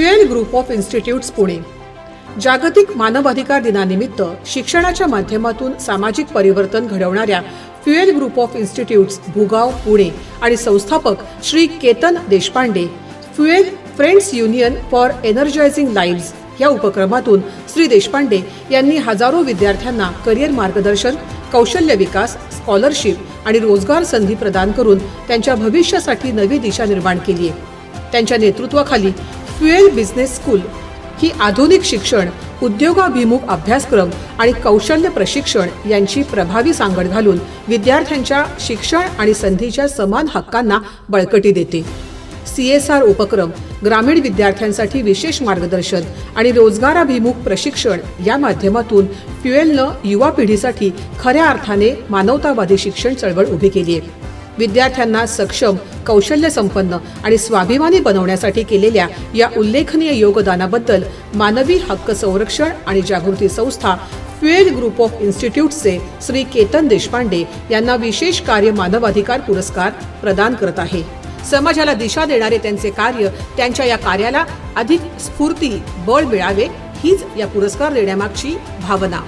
QL group of institutes Pune. जागतिक मानवाधिकार दिनानिमित्त शिक्षणाच्या माध्यमातून सामाजिक परिवर्तन घडवणाऱ्या fuel group of institutes Bhugaon Pune आणि संस्थापक Shri Ketan Deshpande fuel friends union for energising lives या उपक्रमातून श्री देशपांडे यांनी हजारो विद्यार्थ्यांना करिअर मार्गदर्शन कौशल्य विकास स्कॉलरशिप आणि रोजगार संधी प्रदान करून त्यांच्या भविष्यासाठी नवी दिशा निर्माण केली आहे. त्यांच्या नेतृत्वाखाली फ्युएल बिझनेस स्कूल ही आधुनिक शिक्षण उद्योगाभिमुख अभ्यासक्रम आणि कौशल्य प्रशिक्षण यांची प्रभावी सांगड घालून विद्यार्थ्यांच्या शिक्षण आणि संधीच्या समान हक्कांना बळकटी देते. सी एस आर उपक्रम ग्रामीण विद्यार्थ्यांसाठी विशेष मार्गदर्शन आणि रोजगाराभिमुख प्रशिक्षण या माध्यमातून फ्युएलनं युवा पिढीसाठी खऱ्या अर्थाने मानवतावादी शिक्षण चळवळ उभी केली आहे. विद्यार्थ्यांना सक्षम कौशल्य संपन्न आणि स्वाभिमानी बनवण्यासाठी केलेल्या या उल्लेखनीय योगदानाबद्दल मानवी हक्क संरक्षण आणि जागृती संस्था फ्युएल ग्रुप ऑफ इन्स्टिट्यूटचे श्री केतन देशपांडे यांना विशेष कार्य मानवाधिकार पुरस्कार प्रदान करत आहे. समाजाला दिशा देणारे त्यांचे कार्य त्यांच्या या कार्याला अधिक स्फूर्ती बळ मिळावे हीच या पुरस्कार देण्यामागची भावना.